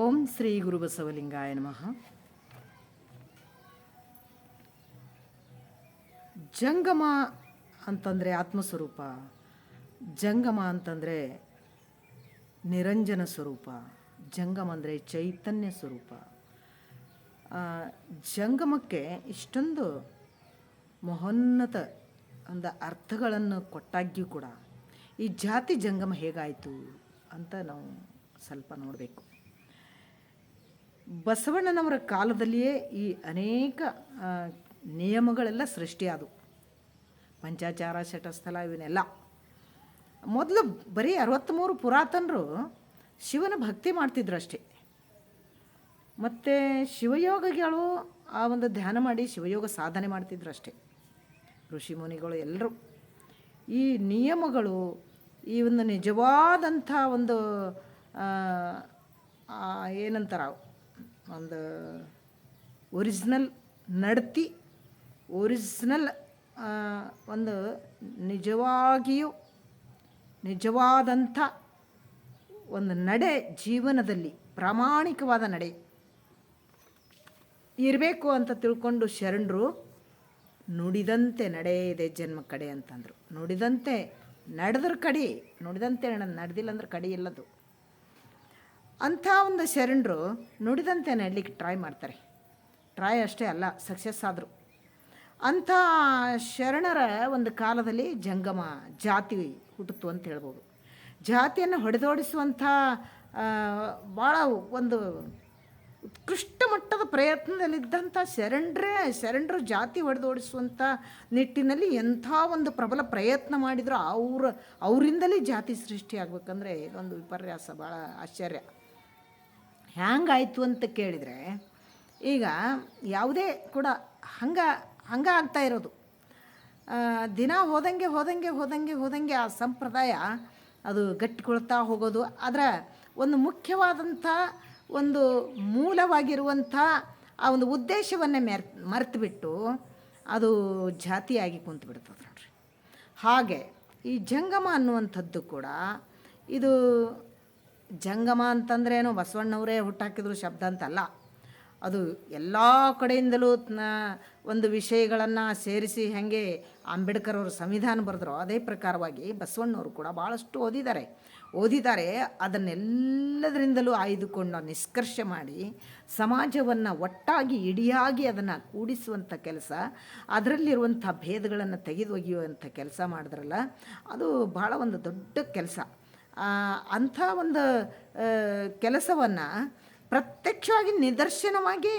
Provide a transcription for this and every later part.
ಓಂ ಶ್ರೀ ಗುರುಬಸವಲಿಂಗಾಯ ನಮಃ. ಜಂಗಮ ಅಂತಂದರೆ ಆತ್ಮಸ್ವರೂಪ. ಜಂಗಮ ಅಂತಂದರೆ ನಿರಂಜನ ಸ್ವರೂಪ. ಜಂಗಮ ಅಂದರೆ ಚೈತನ್ಯ ಸ್ವರೂಪ. ಜಂಗಮಕ್ಕೆ ಇಷ್ಟೊಂದು ಮಹೋನ್ನತ ಒಂದು ಅರ್ಥಗಳನ್ನು ಕೊಟ್ಟಾಗ್ಯೂ ಕೂಡ ಈ ಜಾತಿ ಜಂಗಮ ಹೇಗಾಯಿತು ಅಂತ ನಾವು ಸ್ವಲ್ಪ ನೋಡಬೇಕು. ಬಸವಣ್ಣನವರ ಕಾಲದಲ್ಲಿಯೇ ಈ ಅನೇಕ ನಿಯಮಗಳೆಲ್ಲ ಸೃಷ್ಟಿಯಾದವು. ಪಂಚಾಚಾರ, ಶಟಸ್ಥಲ ಇವನ್ನೆಲ್ಲ. ಮೊದಲು ಬರೀ ಅರವತ್ತ್ಮೂರು ಪುರಾತನರು ಶಿವನ ಭಕ್ತಿ ಮಾಡ್ತಿದ್ರು ಅಷ್ಟೇ ಮತ್ತು ಶಿವಯೋಗಗಳು ಆ ಒಂದು ಧ್ಯಾನ ಮಾಡಿ ಶಿವಯೋಗ ಸಾಧನೆ ಮಾಡ್ತಿದ್ರು ಅಷ್ಟೇ ಋಷಿ ಮುನಿಗಳು ಎಲ್ಲರೂ. ಈ ನಿಯಮಗಳು, ಈ ಒಂದು ನಿಜವಾದಂಥ ಒಂದು ಏನಂತಾರ ಒಂದು ಒರಿಜಿನಲ್ ನಡ್ತಿ ಒರಿಜಿನಲ್ ಒಂದು ನಿಜವಾಗಿಯೂ ನಿಜವಾದಂಥ ಒಂದು ನಡೆ ಜೀವನದಲ್ಲಿ, ಪ್ರಾಮಾಣಿಕವಾದ ನಡೆ. ಇರಬೇಕು ಅಂತ ತಿಳ್ಕೊಂಡು ಶರಣರು, ನುಡಿದಂತೆ ನಡೆ ಇದೆ ಜನ್ಮ ಕಡೆ ಅಂತಂದರು. ನುಡಿದಂತೆ ನಡೆದ್ರ ಕಡೆ, ನುಡಿದಂತೆ ನಡೆದಿಲ್ಲ ಅಂದ್ರೆ ಕಡೆ ಇಲ್ಲದು ಅಂಥ ಒಂದು ಶರಣರು ನುಡಿದಂತೆ ನಡಲಿಕ್ಕೆ ಟ್ರೈ ಮಾಡ್ತಾರೆ. ಟ್ರೈ ಅಷ್ಟೇ ಅಲ್ಲ ಸಕ್ಸಸ್ ಆದರು. ಅಂಥ ಶರಣರ ಒಂದು ಕಾಲದಲ್ಲಿ ಜಂಗಮ, ಜಾತಿ ಹುಟ್ಟಿತು ಅಂತ ಹೇಳ್ಬೋದು. ಜಾತಿಯನ್ನು ಹೊಡೆದೋಡಿಸುವಂಥ ಭಾಳ ಒಂದು ಉತ್ಕೃಷ್ಟ ಮಟ್ಟದ ಪ್ರಯತ್ನದಲ್ಲಿದ್ದಂಥ ಶರಣರೇ, ಶರಣರು ಜಾತಿ ಹೊಡೆದೋಡಿಸುವಂಥ ನಿಟ್ಟಿನಲ್ಲಿ ಎಂಥ ಒಂದು ಪ್ರಬಲ ಪ್ರಯತ್ನ ಮಾಡಿದರೂ ಅವ್ರ, ಅವರಿಂದಲೇ ಜಾತಿ ಸೃಷ್ಟಿಯಾಗಬೇಕಂದ್ರೆ ಇದೊಂದು ವಿಪರ್ಯಾಸ ಭಾಳ ಆಶ್ಚರ್ಯ. ಹ್ಯಾಂಗಾಯಿತು ಅಂತ ಕೇಳಿದರೆ ಈಗ ಯಾವುದೇ ಕೂಡ ಹಂಗೆ ಹಂಗೆ ಆಗ್ತಾ ಇರೋದು. ದಿನ ಹೋದಂಗೆ ಹೋದಂಗೆ ಹೋದಂಗೆ ಹೋದಂಗೆ ಆ ಸಂಪ್ರದಾಯ ಅದು ಗಟ್ಟಿಕೊಳ್ತಾ ಹೋಗೋದು. ಅದರ ಒಂದು ಮುಖ್ಯವಾದಂಥ ಒಂದು ಮೂಲವಾಗಿರುವಂಥ ಆ ಒಂದು ಉದ್ದೇಶವನ್ನೇ ಮೆರ್ ಮರೆತುಬಿಟ್ಟು ಅದು ಜಾತಿಯಾಗಿ ಕುಂತು ಬಿಡ್ತದೆ ನೋಡ್ರಿ. ಹಾಗೆ ಈ ಜಂಗಮ ಅನ್ನುವಂಥದ್ದು ಕೂಡ ಇದು ಜಂಗಮ ಅಂತಂದ್ರೇನು ಬಸವಣ್ಣವರೇ ಹುಟ್ಟಾಕಿದ್ರು ಶಬ್ದ ಅಂತಲ್ಲ. ಅದು ಎಲ್ಲ ಕಡೆಯಿಂದಲೂ ಒಂದು ವಿಷಯಗಳನ್ನು ಸೇರಿಸಿ ಹಾಗೆ ಅಂಬೇಡ್ಕರ್ ಅವರು ಸಂವಿಧಾನ ಬರೆದ್ರು ಅದೇ ಪ್ರಕಾರವಾಗಿ ಬಸವಣ್ಣವರು ಕೂಡ ಭಾಳಷ್ಟು ಓದಿದ್ದಾರೆ. ಓದಿದ್ದಾರೆ, ಅದನ್ನೆಲ್ಲದರಿಂದಲೂ ಆಯ್ದುಕೊಂಡು ನಿಷ್ಕರ್ಷ ಮಾಡಿ ಸಮಾಜವನ್ನು ಒಟ್ಟಾಗಿ, ಇಡಿಯಾಗಿ ಅದನ್ನು ಕೂಡಿಸುವಂಥ ಕೆಲಸ, ಅದರಲ್ಲಿರುವಂಥ ಭೇದಗಳನ್ನು ತೆಗೆದೊಗೆಯುವಂಥ ಕೆಲಸ ಮಾಡಿದ್ರಲ್ಲ, ಅದು ಭಾಳ ಒಂದು ದೊಡ್ಡ ಕೆಲಸ. ಅಂಥ ಒಂದು ಕೆಲಸವನ್ನು ಪ್ರತ್ಯಕ್ಷವಾಗಿ ನಿದರ್ಶನವಾಗಿ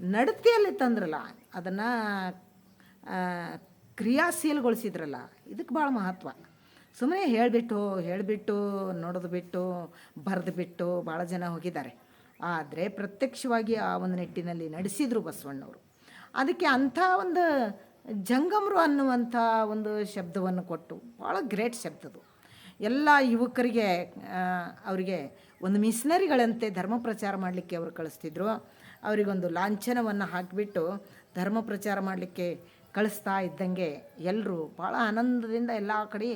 ನಡತೆಯಲ್ಲಿ ತಂದ್ರಲ್ಲ, ಅದನ್ನು ಕ್ರಿಯಾಶೀಲಗೊಳಿಸಿದ್ರಲ್ಲ, ಇದಕ್ಕೆ ಭಾಳ ಮಹತ್ವ. ಸುಮ್ಮನೆ ಹೇಳಿಬಿಟ್ಟು ಹೇಳಿಬಿಟ್ಟು, ನೋಡೋದು ಬಿಟ್ಟು, ಬರೆದು ಬಿಟ್ಟು ಭಾಳ ಜನ ಹೋಗಿದ್ದಾರೆ. ಆದರೆ ಪ್ರತ್ಯಕ್ಷವಾಗಿ ಆ ಒಂದು ನಿಟ್ಟಿನಲ್ಲಿ ನಡೆಸಿದರು ಬಸವಣ್ಣವರು. ಅದಕ್ಕೆ ಅಂಥ ಒಂದು ಜಂಗಮರು ಅನ್ನುವಂಥ ಒಂದು ಶಬ್ದವನ್ನು ಕೊಟ್ಟು, ಭಾಳ ಗ್ರೇಟ್ ಶಬ್ದದು ಎಲ್ಲ ಯುವಕರಿಗೆ ಅವರಿಗೆ ಒಂದು ಮಿಷನರಿಗಳಂತೆ ಧರ್ಮ ಪ್ರಚಾರ ಮಾಡಲಿಕ್ಕೆ ಅವರು ಕಳಿಸ್ತಿದ್ರು. ಅವರಿಗೊಂದು ಲಾಂಛನವನ್ನು ಹಾಕಿಬಿಟ್ಟು ಧರ್ಮ ಪ್ರಚಾರ ಮಾಡಲಿಕ್ಕೆ ಕಳಿಸ್ತಾ ಇದ್ದಂಗೆ ಎಲ್ಲರೂ ಭಾಳ ಆನಂದದಿಂದ ಎಲ್ಲ ಕಡೆ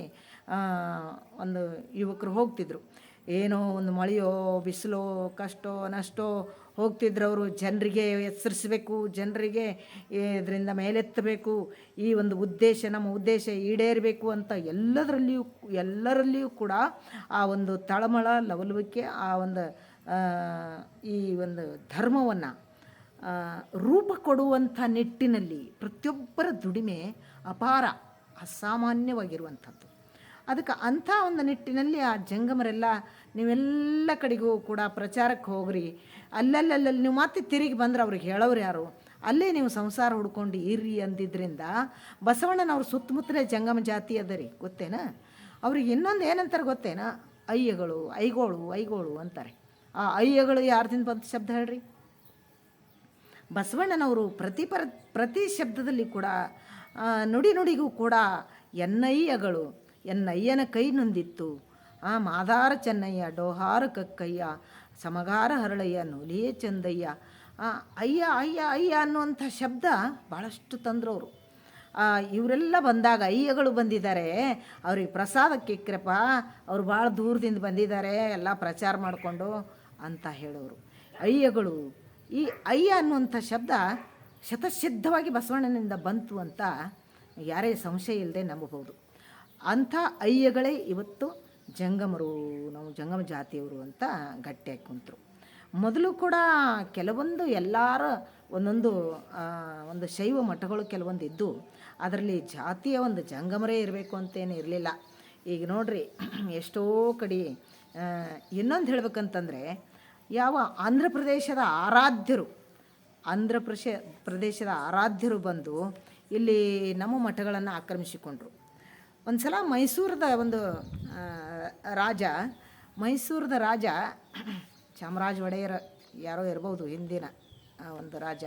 ಒಂದು ಯುವಕರು ಹೋಗ್ತಿದ್ರು. ಏನೋ ಒಂದು ಮಳೆಯೋ, ಬಿಸಿಲೋ, ಕಷ್ಟೋ, ನಷ್ಟೋ ಹೋಗ್ತಿದ್ರು ಅವರು ಜನರಿಗೆ ಎಚ್ಚರಿಸಬೇಕು, ಜನರಿಗೆ ಇದರಿಂದ ಮೇಲೆತ್ತಬೇಕು. ಈ ಒಂದು ಉದ್ದೇಶ, ನಮ್ಮ ಉದ್ದೇಶ ಈಡೇರಬೇಕು ಅಂತ ಎಲ್ಲದರಲ್ಲಿಯೂ, ಎಲ್ಲರಲ್ಲಿಯೂ ಕೂಡ ಆ ಒಂದು ತಳಮಳ, ಲವಲವಿಕೆ, ಆ ಒಂದು ಈ ಒಂದು ಧರ್ಮವನ್ನು ರೂಪ ಕೊಡುವಂಥ ನಿಟ್ಟಿನಲ್ಲಿ ಪ್ರತಿಯೊಬ್ಬರ ದುಡಿಮೆ ಅಪಾರ, ಅಸಾಮಾನ್ಯವಾಗಿರುವಂಥದ್ದು. ಅದಕ್ಕೆ ಅಂಥ ಒಂದು ನಿಟ್ಟಿನಲ್ಲಿ ಆ ಜಂಗಮರೆಲ್ಲ ನೀವೆಲ್ಲ ಕಡೆಗೂ ಕೂಡ ಪ್ರಚಾರಕ್ಕೆ ಹೋಗ್ರಿ. ಅಲ್ಲಲ್ಲಲ್ಲಿ ನೀವು ಮತ್ತೆ ತಿರುಗಿ ಬಂದ್ರೆ ಅವ್ರಿಗೆ ಹೇಳೋರು ಯಾರು? ಅಲ್ಲೇ ನೀವು ಸಂಸಾರ ಹುಡ್ಕೊಂಡು ಇರ್ರಿ ಅಂದಿದ್ರಿಂದ ಬಸವಣ್ಣನವ್ರ ಸುತ್ತಮುತ್ತಲೇ ಜಂಗಮ ಜಾತಿ ಅದ ರೀ, ಗೊತ್ತೇನ? ಅವ್ರಿಗೆ ಇನ್ನೊಂದು ಏನಂತಾರೆ ಗೊತ್ತೇನ? ಅಯ್ಯಗಳು, ಐಗೋಳು ಐಗೋಳು ಅಂತಾರೆ. ಆ ಅಯ್ಯಗಳು ಯಾರ್ದಿಂದ ಬಂತ ಶಬ್ದ ಹೇಳ್ರಿ? ಬಸವಣ್ಣನವರು ಪ್ರತಿ ಪರ, ಪ್ರತಿ ಶಬ್ದದಲ್ಲಿ ಕೂಡ ನುಡಿ ನುಡಿಗೂ ಕೂಡ ಎನ್ನಯ್ಯಗಳು. ಎನ್ನಯ್ಯನ ಕೈ ನೊಂದಿತ್ತು. ಆ ಮಾದಾರ ಚೆನ್ನಯ್ಯ, ಡೋಹಾರ ಕಕ್ಕಯ್ಯ, ಸಮಗಾರ ಹರಳಯ್ಯ ನೂಲಿಯೇ ಚಂದಯ್ಯ. ಅಯ್ಯ ಅಯ್ಯ ಅಯ್ಯ ಅನ್ನುವಂಥ ಶಬ್ದ ಭಾಳಷ್ಟು ತಂದ್ರವರು. ಇವರೆಲ್ಲ ಬಂದಾಗ ಅಯ್ಯಗಳು ಬಂದಿದ್ದಾರೆ. ಅವ್ರಿಗೆ ಪ್ರಸಾದಕ್ಕೆ ಕೃಪ ಅವ್ರು ಭಾಳ ದೂರದಿಂದ ಬಂದಿದ್ದಾರೆ, ಎಲ್ಲ ಪ್ರಚಾರ ಮಾಡಿಕೊಂಡು ಅಂತ ಹೇಳೋರು. ಅಯ್ಯಗಳು, ಈ ಅಯ್ಯ ಅನ್ನುವಂಥ ಶಬ್ದ ಶತಸಿದ್ಧವಾಗಿ ಬಸವಣ್ಣನಿಂದ ಬಂತು ಅಂತ ಯಾರೇ ಸಂಶಯ ಇಲ್ಲದೆ ನಂಬಬಹುದು. ಅಂಥ ಅಯ್ಯಗಳೇ ಇವತ್ತು ಜಂಗಮರು, ನಾವು ಜಂಗಮ ಜಾತಿಯವರು ಅಂತ ಗಟ್ಟಿಯಾಗಿ ಕುಂತರು. ಮೊದಲು ಕೂಡ ಕೆಲವೊಂದು ಎಲ್ಲರ ಒಂದೊಂದು ಒಂದು ಶೈವ ಮಠಗಳು ಕೆಲವೊಂದು ಇದ್ದು, ಅದರಲ್ಲಿ ಜಾತಿಯ ಒಂದು ಜಂಗಮರೇ ಇರಬೇಕು ಅಂತೇನು ಇರಲಿಲ್ಲ. ಈಗ ನೋಡ್ರಿ, ಎಷ್ಟೋ ಕಡೆ ಇನ್ನೊಂದು ಹೇಳ್ಬೇಕಂತಂದರೆ, ಯಾವ ಆಂಧ್ರ ಪ್ರದೇಶದ ಆರಾಧ್ಯರು, ಆಂಧ್ರ ಪ್ರದೇಶ ಪ್ರದೇಶದ ಆರಾಧ್ಯರು ಬಂದು ಇಲ್ಲಿ ನಮ್ಮ ಮಠಗಳನ್ನು ಆಕ್ರಮಿಸಿಕೊಂಡ್ರು. ಒಂದು ಸಲ ಮೈಸೂರದ ಒಂದು ರಾಜ, ಮೈಸೂರದ ರಾಜ, ಚಾಮರಾಜ ಒಡೆಯರ ಯಾರೋ ಇರ್ಬೋದು ಹಿಂದಿನ ಒಂದು ರಾಜ.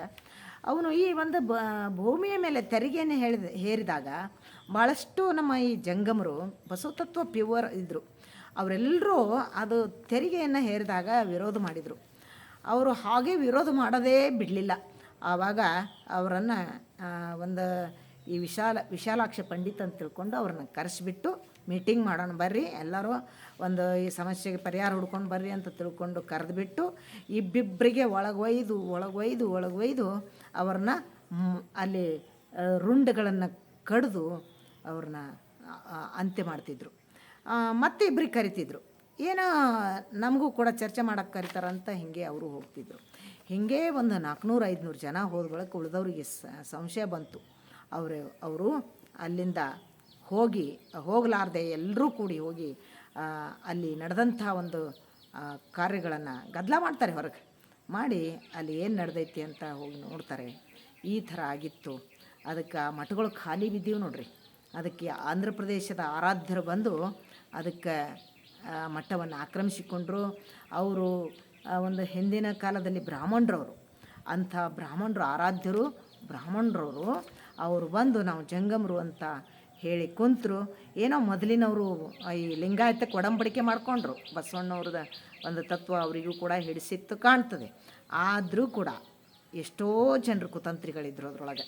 ಅವನು ಈ ಒಂದು ಬ, ಭೂಮಿಯ ಮೇಲೆ ತೆರಿಗೆಯನ್ನು ಹೇಳಿದ, ಹೇರಿದಾಗ ಭಾಳಷ್ಟು ನಮ್ಮ ಈ ಜಂಗಮರು ಬಸವತತ್ವ ಪ್ಯೂವರ್ ಇದ್ದರು ಅವರೆಲ್ಲರೂ ಅದು ತೆರಿಗೆಯನ್ನು ಹೇರಿದಾಗ ವಿರೋಧ ಮಾಡಿದರು. ಅವರು ಹಾಗೆ ವಿರೋಧ ಮಾಡೋದೇ ಬಿಡಲಿಲ್ಲ. ಆವಾಗ ಅವರನ್ನು ಒಂದು ಈ ವಿಶಾಲ, ವಿಶಾಲಾಕ್ಷ ಪಂಡಿತ್ ಅಂತ ತಿಳ್ಕೊಂಡು ಅವ್ರನ್ನ ಕರೆಸಿಬಿಟ್ಟು ಮೀಟಿಂಗ್ ಮಾಡೋಣ ಬರ್ರಿ, ಎಲ್ಲರೂ ಒಂದು ಈ ಸಮಸ್ಯೆಗೆ ಪರಿಹಾರ ಹುಡ್ಕೊಂಡು ಬರ್ರಿ ಅಂತ ತಿಳ್ಕೊಂಡು ಕರೆದುಬಿಟ್ಟು ಇಬ್ಬಿಬ್ಬರಿಗೆ ಒಳಗೊಯ್ದು ಒಳಗೊಯ್ದು ಒಳಗೊಯ್ದು ಅವ್ರನ್ನ ಅಲ್ಲಿ ರುಂಡಗಳನ್ನು ಕಡಿದು ಅವ್ರನ್ನ ಅಂತ್ಯ ಮಾಡ್ತಿದ್ರು. ಮತ್ತೆ ಇಬ್ಬರಿಗೆ ಕರಿತಿದ್ರು. ಏನೋ ನಮಗೂ ಕೂಡ ಚರ್ಚೆ ಮಾಡೋಕ್ಕೆ ಕರಿತಾರಂತ ಹೀಗೆ ಅವರು ಹೋಗ್ತಿದ್ರು. ಹೀಗೆ ಒಂದು ನಾಲ್ಕುನೂರು ಐದುನೂರು ಜನ ಹೋದ ಬಳಿಕ ಉಳಿದವ್ರಿಗೆ ಸಂಶಯ ಬಂತು. ಅವರು ಅವರು ಅಲ್ಲಿಂದ ಹೋಗಿ, ಹೋಗಲಾರ್ದೆ ಎಲ್ಲರೂ ಕೂಡಿ ಹೋಗಿ ಅಲ್ಲಿ ನಡೆದಂಥ ಒಂದು ಕಾರ್ಯಗಳನ್ನು ಗದ್ದಲ ಮಾಡ್ತಾರೆ ಹೊರಗೆ. ಮಾಡಿ ಅಲ್ಲಿ ಏನು ನಡೆದೈತಿ ಅಂತ ಹೋಗಿ ನೋಡ್ತಾರೆ. ಈ ಥರ ಆಗಿತ್ತು. ಅದಕ್ಕೆ ಮಠಗಳು ಖಾಲಿ ಬಿದ್ದೀವಿ ನೋಡ್ರಿ. ಅದಕ್ಕೆ ಆಂಧ್ರ ಪ್ರದೇಶದ ಆರಾಧ್ಯರು ಬಂದು ಅದಕ್ಕೆ ಮಠವನ್ನು ಆಕ್ರಮಿಸಿಕೊಂಡ್ರು. ಅವರು ಒಂದು ಹಿಂದಿನ ಕಾಲದಲ್ಲಿ ಬ್ರಾಹ್ಮಣರವರು. ಅಂಥ ಬ್ರಾಹ್ಮಣರು, ಆರಾಧ್ಯರು ಬ್ರಾಹ್ಮಣರವರು ಅವರು ಬಂದು ನಾವು ಜಂಗಮರು ಅಂತ ಹೇಳಿ ಕುಂತರು. ಏನೋ ಮೊದಲಿನವರು ಈ ಲಿಂಗಾಯತಕ್ಕೆ ಒಡಂಬಡಿಕೆ ಮಾಡಿಕೊಂಡ್ರು. ಬಸವಣ್ಣವ್ರದ ಒಂದು ತತ್ವ ಅವರಿಗೂ ಕೂಡ ಹಿಡಿಸಿತ್ತು ಕಾಣ್ತದೆ. ಆದರೂ ಕೂಡ ಎಷ್ಟೋ ಜನರು ಕುತಂತ್ರಿಗಳಿದ್ರು ಅದರೊಳಗೆ.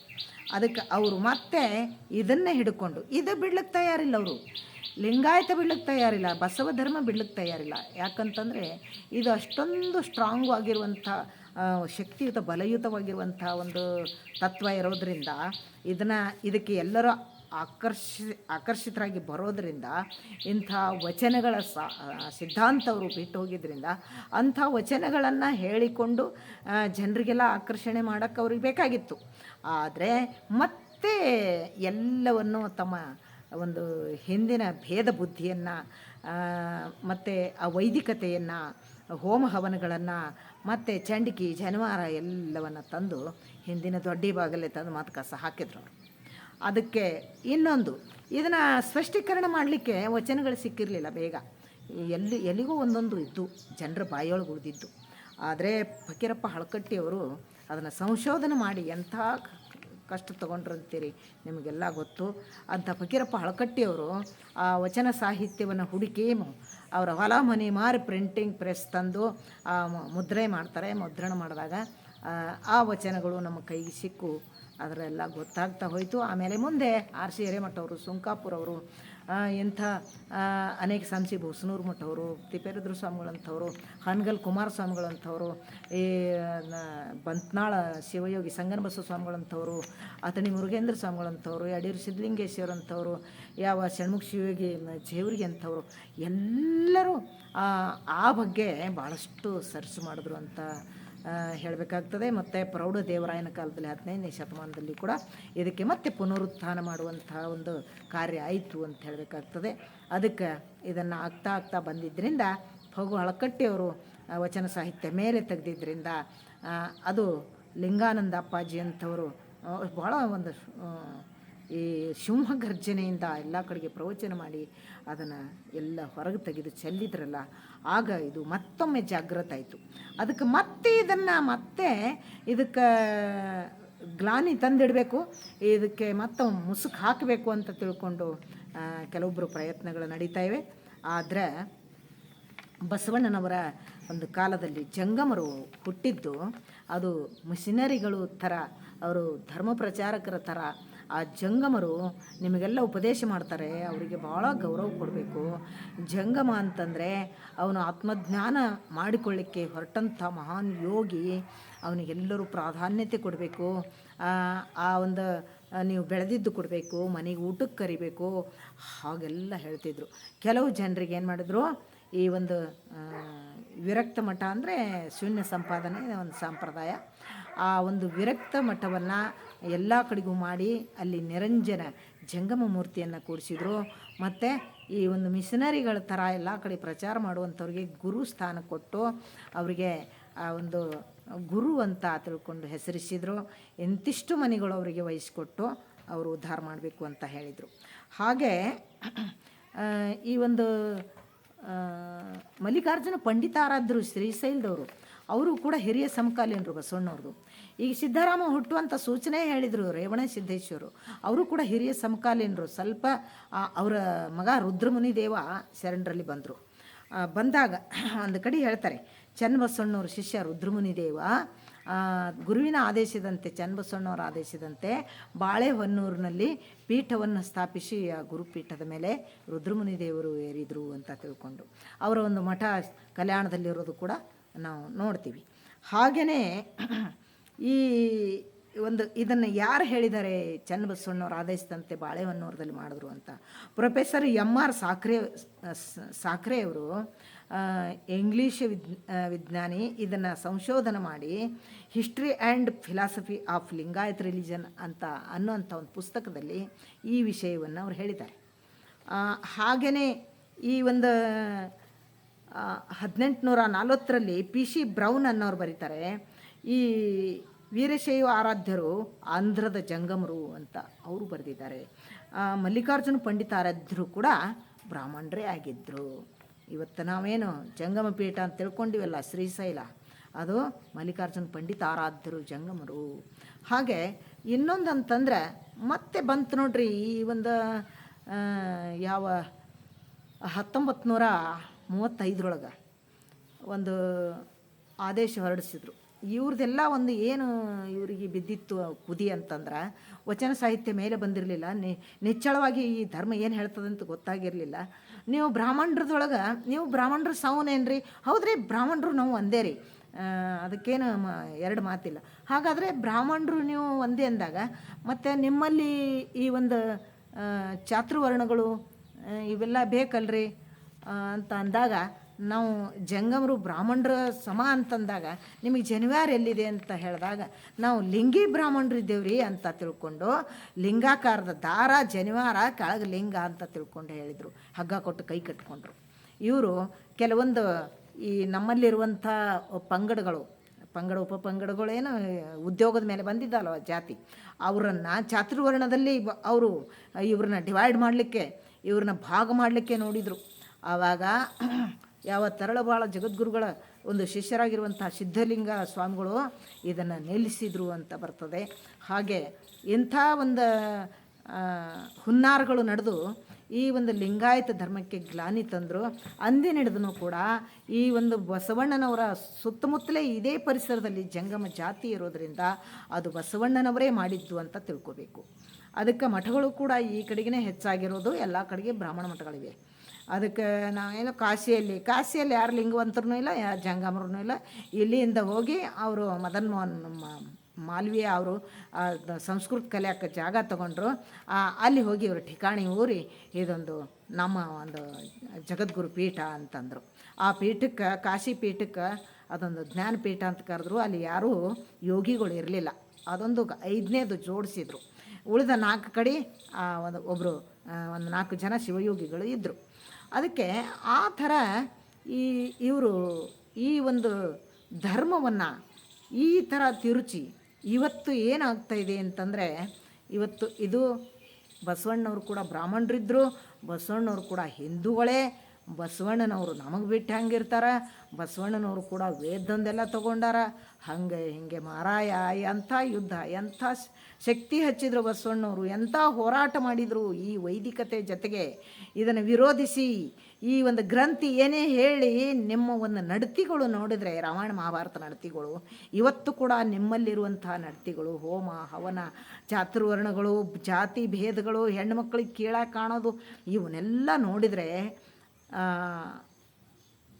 ಅದಕ್ಕೆ ಅವರು ಮತ್ತೆ ಇದನ್ನೇ ಹಿಡ್ಕೊಂಡು, ಇದು ಬಿಡ್ಲಿಕ್ಕೆ ತಯಾರಿಲ್ಲ ಅವರು. ಲಿಂಗಾಯತ ಬಿಡ್ಲಿಕ್ಕೆ ತಯಾರಿಲ್ಲ, ಬಸವ ಧರ್ಮ ಬಿಡ್ಲಿಕ್ಕೆ ತಯಾರಿಲ್ಲ. ಯಾಕಂತಂದರೆ ಇದು ಅಷ್ಟೊಂದು ಸ್ಟ್ರಾಂಗ್ ಆಗಿರುವಂಥ ಶಕ್ತಿಯುತ ಬಲಯುತವಾಗಿರುವಂಥ ಒಂದು ತತ್ವ ಇರೋದರಿಂದ ಇದನ್ನು ಇದಕ್ಕೆ ಎಲ್ಲರೂ ಆಕರ್ಷಿ, ಆಕರ್ಷಿತರಾಗಿ ಬರೋದರಿಂದ ಇಂಥ ವಚನಗಳ ಸ ಸಿದ್ಧಾಂತ ಅವರು ಬಿಟ್ಟು ಹೋಗಿದ್ದರಿಂದ ಅಂಥ ವಚನಗಳನ್ನು ಹೇಳಿಕೊಂಡು ಜನರಿಗೆಲ್ಲ ಆಕರ್ಷಣೆ ಮಾಡೋಕ್ಕೆ ಅವ್ರಿಗೆ ಬೇಕಾಗಿತ್ತು. ಆದರೆ ಮತ್ತೆ ಎಲ್ಲವನ್ನು ತಮ್ಮ ಒಂದು ಹಿಂದಿನ ಭೇದ ಬುದ್ಧಿಯನ್ನು ಮತ್ತು ಆ ವೈದಿಕತೆಯನ್ನು, ಹೋಮ ಹವನಗಳನ್ನು ಮತ್ತು ಚಂಡಿಕಿ, ಜನವಾರ ಎಲ್ಲವನ್ನು ತಂದು ಹಿಂದಿನ ದೊಡ್ಡಿ ಬಾಗಲೇ ತಂದು ಮತ್ತು ಕಸ ಹಾಕಿದ್ರು ಅವರು. ಅದಕ್ಕೆ ಇನ್ನೊಂದು, ಇದನ್ನು ಸ್ಪಷ್ಟೀಕರಣ ಮಾಡಲಿಕ್ಕೆ ವಚನಗಳು ಸಿಕ್ಕಿರಲಿಲ್ಲ ಬೇಗ. ಎಲ್ಲಿ, ಎಲ್ಲಿಗೂ ಒಂದೊಂದು ಇದ್ದು, ಜನರ ಬಾಯೊಳಗೆ ಉಳಿದಿದ್ದು. ಆದರೆ ಫಕೀರಪ್ಪ ಹಳಕಟ್ಟಿಯವರು ಅದನ್ನು ಸಂಶೋಧನೆ ಮಾಡಿ ಎಂಥ ಕಷ್ಟ ತೊಗೊಂಡ್ರಂತೀರಿ ನಿಮಗೆಲ್ಲ ಗೊತ್ತು. ಅಂಥ ಫಕೀರಪ್ಪ ಹಳಕಟ್ಟಿಯವರು ಆ ವಚನ ಸಾಹಿತ್ಯವನ್ನು ಹುಡುಕಿ ಅವರ ಹೊಲ ಮನೆ ಮಾರಿ ಪ್ರಿಂಟಿಂಗ್ ಪ್ರೆಸ್ ತಂದು ಮುದ್ರೆ ಮಾಡ್ತಾರೆ ಮುದ್ರಣ ಮಾಡಿದಾಗ ಆ, ವಚನಗಳು ನಮ್ಮ ಕೈಗೆ ಸಿಕ್ಕು. ಅದರೆಲ್ಲ ಗೊತ್ತಾಗ್ತಾ ಹೋಯಿತು. ಆಮೇಲೆ ಮುಂದೆ ಆರ್ ಸಿ ಹಿರೇಮಠವರು ಸುಂಕಾಪುರವರು ಇಂಥ ಅನೇಕ ಸಂಸಿ ಬೋಸನೂರು ಮಠವರು, ತಿಪ್ಪೇರುದ್ರ ಸ್ವಾಮಿಗಳಂಥವ್ರು ಕುಮಾರ ಸ್ವಾಮಿಗಳಂಥವ್ರು, ಈ ಬಂತ್ನಾಳ ಶಿವಯೋಗಿ ಸಂಗನ ಬಸವ ಸ್ವಾಮಿಗಳಂಥವ್ರು ಅಥಣಿ ಮುರುಗೇಂದ್ರ ಸ್ವಾಮಿಗಳಂಥವ್ರು, ಯಡಿಯೂರು ಸಿದ್ಧಲಿಂಗೇಶ್ವರಂಥವ್ರು, ಯಾವ ಷಣ್ಮುಖ ಶಿವಯೋಗಿ ಜೇವರಿಗೆ ಅಂಥವ್ರು, ಎಲ್ಲರೂ ಆ ಬಗ್ಗೆ ಭಾಳಷ್ಟು ಸರ್ಚ್ ಮಾಡಿದ್ರು ಅಂತ ಹೇಳಬೇಕಾಗ್ತದೆ, ಮತ್ತು ಪ್ರೌಢ ದೇವರಾಯನ ಕಾಲದಲ್ಲಿ ಹದಿನೈದನೇ ಶತಮಾನದಲ್ಲಿ ಕೂಡ ಇದಕ್ಕೆ ಮತ್ತೆ ಪುನರುತ್ಥಾನ ಮಾಡುವಂಥ ಒಂದು ಕಾರ್ಯ ಆಯಿತು ಅಂತ ಹೇಳಬೇಕಾಗ್ತದೆ. ಅದಕ್ಕೆ ಇದನ್ನು ಆಗ್ತಾ ಆಗ್ತಾ ಬಂದಿದ್ದರಿಂದ ಫಗು ಹಳಕಟ್ಟಿಯವರು ವಚನ ಸಾಹಿತ್ಯ ಮೇಲೆ ತೆಗೆದಿದ್ದರಿಂದ ಅದು ಲಿಂಗಾನಂದ ಅಪ್ಪಾಜಿ ಅಂಥವರು ಭಾಳ ಒಂದು ಈ ಸಿಂಹ ಗರ್ಜನೆಯಿಂದ ಎಲ್ಲ ಕಡೆಗೆ ಪ್ರವಚನ ಮಾಡಿ ಅದನ್ನು ಎಲ್ಲ ಹೊರಗೆ ತೆಗೆದು ಚೆಲ್ಲಿದ್ರಲ್ಲ, ಆಗ ಇದು ಮತ್ತೊಮ್ಮೆ ಜಾಗೃತ ಆಯಿತು. ಅದಕ್ಕೆ ಮತ್ತೆ ಇದನ್ನು ಮತ್ತೆ ಇದಕ್ಕೆ ಗ್ಲಾನಿ ತಂದಿಡಬೇಕು, ಇದಕ್ಕೆ ಮತ್ತೆ ಮುಸುಕು ಹಾಕಬೇಕು ಅಂತ ತಿಳ್ಕೊಂಡು ಕೆಲವೊಬ್ಬರು ಪ್ರಯತ್ನಗಳು ನಡೀತಾ ಇವೆ. ಆದರೆ ಬಸವಣ್ಣನವರ ಒಂದು ಕಾಲದಲ್ಲಿ ಜಂಗಮರು ಹುಟ್ಟಿದ್ದು ಅದು ಮಿಷಿನರಿಗಳು ಥರ, ಅವರು ಧರ್ಮ ಪ್ರಚಾರಕರ ಥರ ಆ ಜಂಗಮರು ನಿಮಗೆಲ್ಲ ಉಪದೇಶ ಮಾಡ್ತಾರೆ, ಅವರಿಗೆ ಭಾಳ ಗೌರವ ಕೊಡಬೇಕು. ಜಂಗಮ ಅಂತಂದರೆ ಅವನು ಆತ್ಮಜ್ಞಾನ ಮಾಡಿಕೊಳ್ಳಿಕ್ಕೆ ಹೊರಟಂಥ ಮಹಾನ್ ಯೋಗಿ ಅವನಿಗೆಲ್ಲರೂ ಪ್ರಾಧಾನ್ಯತೆ ಕೊಡಬೇಕು. ಆ ಒಂದು ನೀವು ಬೆಳೆದಿದ್ದು ಕೊಡಬೇಕು, ಮನೆಗೆ ಊಟಕ್ಕೆ ಕರಿಬೇಕು, ಹಾಗೆಲ್ಲ ಹೇಳ್ತಿದ್ರು. ಕೆಲವು ಜನರಿಗೆ ಏನು ಮಾಡಿದ್ರು, ಈ ಒಂದು ವಿರಕ್ತ ಮಠ ಅಂದರೆ ಶೂನ್ಯ ಸಂಪಾದನೆ, ಒಂದು ಸಂಪ್ರದಾಯ. ಆ ಒಂದು ವಿರಕ್ತ ಮಠವನ್ನು ಎಲ್ಲ ಕಡೆಗೂ ಮಾಡಿ ಅಲ್ಲಿ ನಿರಂಜನ ಜಂಗಮ ಮೂರ್ತಿಯನ್ನು ಕೂರಿಸಿದ್ರು. ಮತ್ತು ಈ ಒಂದು ಮಿಷನರಿಗಳ ಥರ ಎಲ್ಲ ಕಡೆ ಪ್ರಚಾರ ಮಾಡುವಂಥವ್ರಿಗೆ ಗುರು ಸ್ಥಾನ ಕೊಟ್ಟು ಅವರಿಗೆ ಆ ಒಂದು ಗುರು ಅಂತ ತಿಳ್ಕೊಂಡು ಹೆಸರಿಸಿದ್ರು. ಎಂತಿಷ್ಟು ಮನೆಗಳು ಅವರಿಗೆ ವಹಿಸಿಕೊಟ್ಟು ಅವರು ಉದ್ಧಾರ ಮಾಡಬೇಕು ಅಂತ ಹೇಳಿದರು. ಹಾಗೆ ಈ ಒಂದು ಮಲ್ಲಿಕಾರ್ಜುನ ಪಂಡಿತಾರಾದರು ಶ್ರೀಶೈಲದವರು ಅವರು ಕೂಡ ಹಿರಿಯ ಸಮಕಾಲೀನರು ಬಸವಣ್ಣವ್ರದ್ದು ಈಗ ಸಿದ್ದರಾಮ ಹುಟ್ಟುವಂಥ ಸೂಚನೆ ಹೇಳಿದರು ರೇವಣ ಸಿದ್ದೇಶ್ವರು. ಅವರು ಕೂಡ ಹಿರಿಯ ಸಮಕಾಲೀನರು. ಸ್ವಲ್ಪ ಅವರ ಮಗ ರುದ್ರಮುನಿ ದೇವ ಶರಣರಲ್ಲಿ ಬಂದರು. ಬಂದಾಗ ಒಂದು ಕಡೆ ಹೇಳ್ತಾರೆ ಚನ್ನಬಸವಣ್ಣವ್ರ ಶಿಷ್ಯ ರುದ್ರಮುನಿ ದೇವ ಗುರುವಿನ ಆದೇಶದಂತೆ ಚನ್ನಬಸವಣ್ಣವರ ಆದೇಶದಂತೆ ಬಾಳೆಹೊನ್ನೂರಿನಲ್ಲಿ ಪೀಠವನ್ನು ಸ್ಥಾಪಿಸಿ, ಆ ಗುರುಪೀಠದ ಮೇಲೆ ರುದ್ರಮುನಿ ದೇವರು ಏರಿದರು ಅಂತ ತಿಳ್ಕೊಂಡು. ಅವರ ಒಂದು ಮಠ ಕಲ್ಯಾಣದಲ್ಲಿರೋದು ಕೂಡ ನಾವು ನೋಡ್ತೀವಿ. ಹಾಗೆಯೇ ಈ ಒಂದು ಇದನ್ನು ಯಾರು ಹೇಳಿದ್ದಾರೆ ಚನ್ನಬಸವಣ್ಣವ್ರು ಆದೇಶದಂತೆ ಬಾಳೆಹೊನ್ನೂರದಲ್ಲಿ ಮಾಡಿದ್ರು ಅಂತ. ಪ್ರೊಫೆಸರ್ ಎಂ ಆರ್ ಸಾಕ್ರೆ ಸಾಕ್ರೆಯವರು ಇಂಗ್ಲೀಷ್ ವಿದ್ ವಿಜ್ಞಾನಿ ಇದನ್ನು ಸಂಶೋಧನೆ ಮಾಡಿ history and philosophy of Lingayat religion ಅಂತ ಅನ್ನುವಂಥ ಒಂದು ಪುಸ್ತಕದಲ್ಲಿ ಈ ವಿಷಯವನ್ನು ಅವ್ರು ಹೇಳಿದ್ದಾರೆ. ಹಾಗೆಯೇ ಈ ಒಂದು ಹದಿನೆಂಟುನೂರ ನಲ್ವತ್ತರಲ್ಲಿ ಪಿ ಸಿ ಬ್ರೌನ್ ಅನ್ನೋರು ಬರೀತಾರೆ. ಈ ವೀರಶೈವ ಆರಾಧ್ಯರು ಆಂಧ್ರದ ಜಂಗಮರು ಅಂತ ಅವರು ಬರೆದಿದ್ದಾರೆ. ಮಲ್ಲಿಕಾರ್ಜುನ ಪಂಡಿತ ಆರಾಧ್ಯರು ಕೂಡ ಬ್ರಾಹ್ಮಣರೇ ಆಗಿದ್ದರು ಇವತ್ತು ನಾವೇನು ಜಂಗಮ ಪೀಠ ಅಂತ ತಿಳ್ಕೊಂಡಿವಲ್ಲ, ಶ್ರೀಶೈಲ. ಅದು ಮಲ್ಲಿಕಾರ್ಜುನ ಪಂಡಿತ ಆರಾಧ್ಯರು ಜಂಗಮರು. ಹಾಗೆ ಇನ್ನೊಂದು ಅಂತಂದರೆ ಮತ್ತೆ ಬಂತು ನೋಡ್ರಿ ಈ ಒಂದು ಯಾವ ಹತ್ತೊಂಬತ್ತು ನೂರ ಮೂವತ್ತೈದರೊಳಗೆ ಒಂದು ಆದೇಶ ಹೊರಡಿಸಿದ್ರು. ಇವ್ರದ್ದೆಲ್ಲ ಒಂದು ಏನು ಇವರಿಗೆ ಬಿದ್ದಿತ್ತು ಕುದಿ ಅಂತಂದ್ರೆ, ವಚನ ಸಾಹಿತ್ಯ ಮೇಲೆ ಬಂದಿರಲಿಲ್ಲ. ನಿ, ನಿಚ್ಚಳವಾಗಿ ಈ ಧರ್ಮ ಏನು ಹೇಳ್ತದಂತ ಗೊತ್ತಾಗಿರಲಿಲ್ಲ. ನೀವು ಬ್ರಾಹ್ಮಣರದೊಳಗೆ, ನೀವು ಬ್ರಾಹ್ಮಣರು ಸಾವನೇನ್ರಿ ಹೌದ್ರಿ, ಬ್ರಾಹ್ಮಣರು ನಾವು ಒಂದೇ ರೀ. ಅದಕ್ಕೇನು ಮ, ಎರಡು ಮಾತಿಲ್ಲ. ಹಾಗಾದರೆ ಬ್ರಾಹ್ಮಣರು ನೀವು ಒಂದೇ ಅಂದಾಗ, ಮತ್ತು ನಿಮ್ಮಲ್ಲಿ ಈ ಒಂದು ಚಾತುರ್ವರ್ಣಗಳು ಇವೆಲ್ಲ ಬೇಕಲ್ರಿ? ಅಂತ ಅಂದಾಗ, ನಾವು ಜಂಗಮರು ಬ್ರಾಹ್ಮಣರ ಸಮ ಅಂತಂದಾಗ, ನಿಮಗೆ ಜನಿವಾರ ಎಲ್ಲಿದೆ ಅಂತ ಹೇಳಿದಾಗ, ನಾವು ಲಿಂಗಿ ಬ್ರಾಹ್ಮಣರು ಇದ್ದೇವ್ರಿ ಅಂತ ತಿಳ್ಕೊಂಡು, ಲಿಂಗಾಕಾರದ ದಾರ ಜನಿವಾರ ಕೆಳಗೆ ಲಿಂಗ ಅಂತ ತಿಳ್ಕೊಂಡು ಹೇಳಿದರು. ಹಗ್ಗ ಕೊಟ್ಟು ಕೈ ಕಟ್ಕೊಂಡ್ರು. ಇವರು ಕೆಲವೊಂದು ಈ ನಮ್ಮಲ್ಲಿರುವಂಥ ಪಂಗಡಗಳು, ಪಂಗಡ ಉಪಪಂಗಡಗಳೇನು ಉದ್ಯೋಗದ ಮೇಲೆ ಬಂದಿದ್ದಲ್ವ ಜಾತಿ, ಅವರನ್ನು ಚಾತುರ್ವರ್ಣದಲ್ಲಿ ಅವರು, ಇವ್ರನ್ನ ಡಿವೈಡ್ ಮಾಡಲಿಕ್ಕೆ, ಇವ್ರನ್ನ ಭಾಗ ಮಾಡಲಿಕ್ಕೆ ನೋಡಿದರು. ಆವಾಗ ಯಾವ ತರಳಬಾಳ ಜಗದ್ಗುರುಗಳ ಒಂದು ಶಿಷ್ಯರಾಗಿರುವಂಥ ಸಿದ್ಧಲಿಂಗ ಸ್ವಾಮಿಗಳು ಇದನ್ನು ನಿಲ್ಲಿಸಿದ್ರು ಅಂತ ಬರ್ತದೆ. ಹಾಗೆ ಇಂಥ ಒಂದು ಹುನ್ನಾರಗಳು ನಡೆದು ಈ ಒಂದು ಲಿಂಗಾಯತ ಧರ್ಮಕ್ಕೆ ಗ್ಲಾನಿ ತಂದರು. ಅಂದೇ ನಡೆದನು ಕೂಡ ಈ ಒಂದು ಬಸವಣ್ಣನವರ ಸುತ್ತಮುತ್ತಲೇ ಇದೇ ಪರಿಸರದಲ್ಲಿ ಜಂಗಮ ಜಾತಿ ಇರೋದರಿಂದ ಅದು ಬಸವಣ್ಣನವರೇ ಮಾಡಿದ್ದು ಅಂತ ತಿಳ್ಕೋಬೇಕು. ಅದಕ್ಕೆ ಮಠಗಳು ಕೂಡ ಈ ಕಡೆಗೇ ಹೆಚ್ಚಾಗಿರೋದು, ಎಲ್ಲ ಕಡೆಗೆ ಬ್ರಾಹ್ಮಣ ಮಠಗಳಿವೆ. ಅದಕ್ಕೆ ನಾವೇನು ಕಾಶಿಯಲ್ಲಿ ಕಾಶಿಯಲ್ಲಿ ಯಾರು ಲಿಂಗವಂತರೂ ಇಲ್ಲ, ಯಾರು ಜಂಗಮರೂ ಇಲ್ಲ. ಇಲ್ಲಿಂದ ಹೋಗಿ ಅವರು ಮದನ್ ಮೋಹನ್ ಮಾಲ್ವೀಯ ಅವರು ಸಂಸ್ಕೃತ ಕಲಿಯಕ್ಕೆ ಜಾಗ ತಗೊಂಡ್ರು. ಅಲ್ಲಿ ಹೋಗಿ ಇವರು ಠಿಕಾಣಿ ಊರಿ ಇದೊಂದು ನಮ್ಮ ಒಂದು ಜಗದ್ಗುರು ಪೀಠ ಅಂತಂದರು. ಆ ಪೀಠಕ್ಕೆ, ಕಾಶಿ ಪೀಠಕ್ಕೆ ಅದೊಂದು ಜ್ಞಾನ ಪೀಠ ಅಂತ ಕರೆದ್ರು. ಅಲ್ಲಿ ಯಾರೂ ಯೋಗಿಗಳು ಇರಲಿಲ್ಲ. ಅದೊಂದು ಐದನೇದು ಜೋಡಿಸಿದ್ರು. ಉಳಿದ ನಾಲ್ಕು ಕಡೆ ಒಂದು ಒಬ್ಬರು ಒಂದು ನಾಲ್ಕು ಜನ ಶಿವಯೋಗಿಗಳು ಇದ್ದರು ಅದಕ್ಕೆ ಆ ಥರ ಈ ಇವರು ಈ ಒಂದು ಧರ್ಮವನ್ನು ಈ ಥರ ತಿರುಚಿ ಇವತ್ತು ಏನಾಗ್ತಾ ಇದೆ ಅಂತಂದರೆ ಇವತ್ತು ಇದು ಬಸವಣ್ಣವರು ಕೂಡ ಬ್ರಾಹ್ಮಣರಿದ್ದರು ಬಸವಣ್ಣವರು ಕೂಡ ಹಿಂದೂಗಳೇ ಬಸವಣ್ಣನವರು ನಮಗೆ ಬಿಟ್ಟು ಹಂಗಿರ್ತಾರ? ಬಸವಣ್ಣನವರು ಕೂಡ ವೇದೊಂದೆಲ್ಲ ತಗೊಂಡಾರ. ಹಂಗೆ ಹಿಂಗೆ ಮಾರಾಯ, ಎಂಥ ಯುದ್ಧ, ಎಂಥ ಶಕ್ತಿ ಹಚ್ಚಿದ್ರು ಬಸವಣ್ಣವರು, ಎಂಥ ಹೋರಾಟ ಮಾಡಿದರು ಈ ವೈದಿಕತೆ ಜೊತೆಗೆ. ಇದನ್ನು ವಿರೋಧಿಸಿ ಈ ಒಂದು ಗ್ರಂಥಿ ಏನೇ ಹೇಳಿ ನಿಮ್ಮ ಒಂದು ನಡತಿಗಳು ನೋಡಿದರೆ, ರಾಮಾಯಣ ಮಹಾಭಾರತ ನಡತಿಗಳು, ಇವತ್ತು ಕೂಡ ನಿಮ್ಮಲ್ಲಿರುವಂಥ ನಡತಿಗಳು, ಹೋಮ, ಹವನ, ಚಾತುರ್ವರ್ಣಗಳು, ಜಾತಿ ಭೇದಗಳು ಹೆಣ್ಮಕ್ಳಿಗೆ ಕೀಳಾಗಿ ಕಾಣೋದು, ಇವನ್ನೆಲ್ಲ ನೋಡಿದರೆ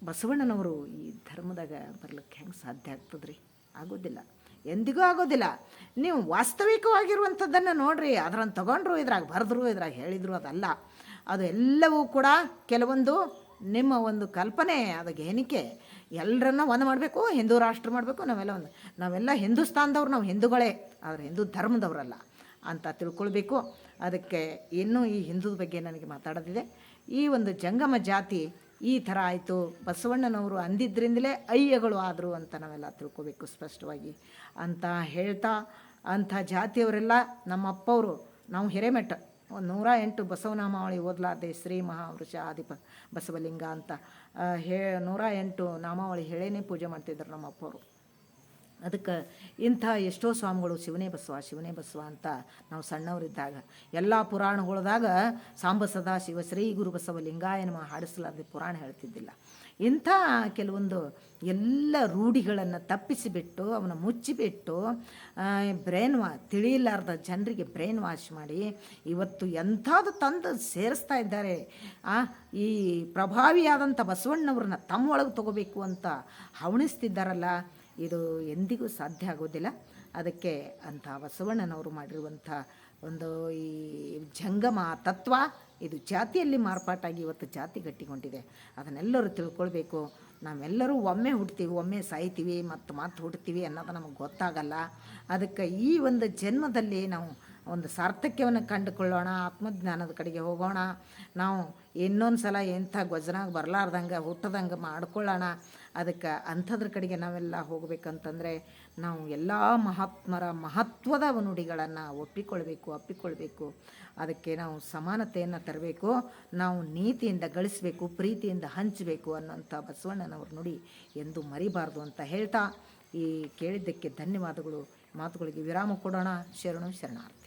ಬಸವಣ್ಣನವರು ಈ ಧರ್ಮದಾಗ ಬರ್ಲಿಕ್ಕೆ ಹೆಂಗೆ ಸಾಧ್ಯ ಆಗ್ತದ್ರಿ? ಆಗೋದಿಲ್ಲ. ಎಂದಿಗೂ ಆಗೋದಿಲ್ಲ. ನೀವು ವಾಸ್ತವಿಕವಾಗಿರುವಂಥದ್ದನ್ನು ನೋಡ್ರಿ. ಅದರನ್ನು ತಗೊಂಡ್ರು, ಇದ್ರಾಗ ಬರೆದ್ರು, ಇದ್ರಾಗ ಹೇಳಿದ್ರು, ಅದಲ್ಲ. ಅದು ಎಲ್ಲವೂ ಕೂಡ ಕೆಲವೊಂದು ನಿಮ್ಮ ಒಂದು ಕಲ್ಪನೆ, ಅದಕ್ಕೆ ಏನಿಕೆ ಎಲ್ಲರನ್ನ ಒಂದು ಮಾಡಬೇಕು, ಹಿಂದೂ ರಾಷ್ಟ್ರ ಮಾಡಬೇಕು, ನಾವೆಲ್ಲ ಒಂದು, ನಾವೆಲ್ಲ ಹಿಂದೂಸ್ತಾನದವ್ರು, ನಾವು ಹಿಂದೂಗಳೇ. ಆದರೆ ಹಿಂದೂ ಧರ್ಮದವರಲ್ಲ ಅಂತ ತಿಳ್ಕೊಳ್ಬೇಕು. ಅದಕ್ಕೆ ಇನ್ನೂ ಈ ಹಿಂದೂದ ಬಗ್ಗೆ ನನಗೆ ಮಾತಾಡೋದಿದೆ. ಈ ಒಂದು ಜಂಗಮ ಜಾತಿ ಈ ಥರ ಆಯಿತು. ಬಸವಣ್ಣನವರು ಅಂದಿದ್ದರಿಂದಲೇ ಅಯ್ಯಗಳು ಆದರು ಅಂತ ನಾವೆಲ್ಲ ತಿಳ್ಕೋಬೇಕು ಸ್ಪಷ್ಟವಾಗಿ. ಅಂತ ಹೇಳ್ತಾ, ಅಂಥ ಜಾತಿಯವರೆಲ್ಲ ನಮ್ಮ ಅಪ್ಪವರು, ನಾವು ಹಿರೇಮೆಟ್ಟ ಒಂದು ನೂರ ಎಂಟು ಬಸವನಾಮಾವಳಿ ಓದಲಾರ್ದೆ ಶ್ರೀ ಮಹಾವೃಷ ಆದಿಪ ಬಸವಲಿಂಗ ಅಂತ ಹೇ, ನೂರ ಎಂಟು ನಾಮಾವಳಿ ಹೇಳೇನೆ ಪೂಜೆ ಮಾಡ್ತಿದ್ರು ನಮ್ಮ ಅಪ್ಪವರು. ಅದಕ್ಕೆ ಇಂಥ ಎಷ್ಟೋ ಸ್ವಾಮಿಗಳು ಶಿವನೇ ಬಸವ ಶಿವನೇ ಬಸವ ಅಂತ ನಾವು ಸಣ್ಣವರಿದ್ದಾಗ ಎಲ್ಲ ಪುರಾಣಗಳದಾಗ ಸಾಂಬ ಸದಾ ಶಿವ ಶ್ರೀ ಗುರು ಬಸವ ಲಿಂಗಾಯನ ಹಾಡಿಸಲಾರ್ದೆ ಪುರಾಣ ಹೇಳ್ತಿದ್ದಿಲ್ಲ. ಇಂಥ ಕೆಲವೊಂದು ಎಲ್ಲ ರೂಢಿಗಳನ್ನು ತಪ್ಪಿಸಿಬಿಟ್ಟು ಅವನ ಮುಚ್ಚಿಬಿಟ್ಟು ಬ್ರೈನ್ ವಾ ತಿಳಿಯಲಾರ್ದ ಜನರಿಗೆ ಬ್ರೈನ್ ವಾಶ್ ಮಾಡಿ ಇವತ್ತು ಎಂಥದ್ದು ತಂದು ಸೇರಿಸ್ತಾ ಇದ್ದಾರೆ. ಆ, ಈ ಪ್ರಭಾವಿಯಾದಂಥ ಬಸವಣ್ಣವ್ರನ್ನ ತಮ್ಮೊಳಗೆ ತಗೋಬೇಕು ಅಂತ ಹವಣಿಸ್ತಿದ್ದಾರಲ್ಲ ಇದು ಎಂದಿಗೂ ಸಾಧ್ಯ ಆಗೋದಿಲ್ಲ. ಅದಕ್ಕೆ ಅಂಥ ಬಸವಣ್ಣನವರು ಮಾಡಿರುವಂಥ ಒಂದು ಈ ಜಂಗಮ ತತ್ವ ಇದು ಜಾತಿಯಲ್ಲಿ ಮಾರ್ಪಾಟಾಗಿ ಇವತ್ತು ಜಾತಿ ಗಟ್ಟಿಗೊಂಡಿದೆ. ಅದನ್ನೆಲ್ಲರೂ ತಿಳ್ಕೊಳ್ಬೇಕು. ನಾವೆಲ್ಲರೂ ಒಮ್ಮೆ ಹುಡ್ತೀವಿ ಒಮ್ಮೆ ಸಾಯ್ತೀವಿ ಮತ್ತು ಮತ್ತೆ ಹುಡ್ತೀವಿ ಅನ್ನೋದು ನಮಗೆ ಗೊತ್ತಾಗಲ್ಲ. ಅದಕ್ಕೆ ಈ ಒಂದು ಜನ್ಮದಲ್ಲಿ ನಾವು ಒಂದು ಸಾರ್ಥಕ್ಯವನ್ನು ಕಂಡುಕೊಳ್ಳೋಣ, ಆತ್ಮಜ್ಞಾನದ ಕಡೆಗೆ ಹೋಗೋಣ. ನಾವು ಇನ್ನೊಂದು ಸಲ ಎಂಥ ಗೊಜನಾಗ ಬರಲಾರ್ದಂಗೆ, ಹುಟ್ಟದಂಗೆ ಮಾಡ್ಕೊಳ್ಳೋಣ. ಅದಕ್ಕೆ ಅಂಥದ್ರ ಕಡೆಗೆ ನಾವೆಲ್ಲ ಹೋಗಬೇಕಂತಂದರೆ ನಾವು ಎಲ್ಲ ಮಹಾತ್ಮರ ಮಹತ್ವದ ನುಡಿಗಳನ್ನು ಒಪ್ಪಿಕೊಳ್ಬೇಕು, ಅಪ್ಪಿಕೊಳ್ಬೇಕು. ಅದಕ್ಕೆ ನಾವು ಸಮಾನತೆಯನ್ನು ತರಬೇಕು, ನಾವು ನೀತಿಯಿಂದ ಗಳಿಸಬೇಕು, ಪ್ರೀತಿಯಿಂದ ಹಂಚಬೇಕು ಅನ್ನೋಂಥ ಬಸವಣ್ಣನವ್ರ ನುಡಿ ಎಂದು ಮರಿಬಾರ್ದು ಅಂತ ಹೇಳ್ತಾ ಈ ಕೇಳಿದ್ದಕ್ಕೆ ಧನ್ಯವಾದಗಳು. ಮಾತುಗಳಿಗೆ ವಿರಾಮ ಕೊಡೋಣ. ಶರಣು ಶರಣಾರ್ಥಿ.